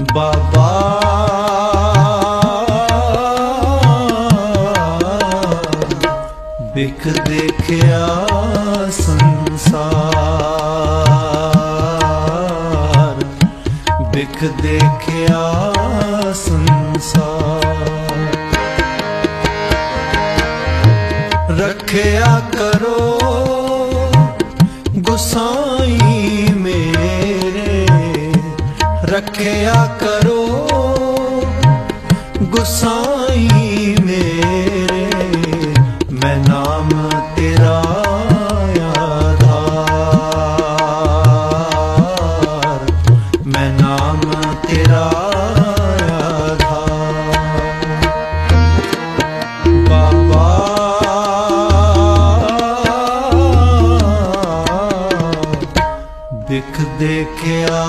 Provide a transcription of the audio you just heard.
ਬਾਬਾ ਬਿਖ ਦੇਖਿਆ ਸੰਸਾਰ ਬਿਖ ਦੇਖਿਆ ਸੰਸਾਰ। ਰੱਖਿਆ ਕਰੋ ਰੱਖਿਆ ਕਰੋ। ਗੁਸਾਈ ਮੇਰੇ। ਮੈਂ ਨਾਮ ਤੇਰਾ ਯਾਦਾਰ ਮੈਂ ਨਾਮ ਤੇਰਾ ਦੇਖ ਦੇਖਿਆ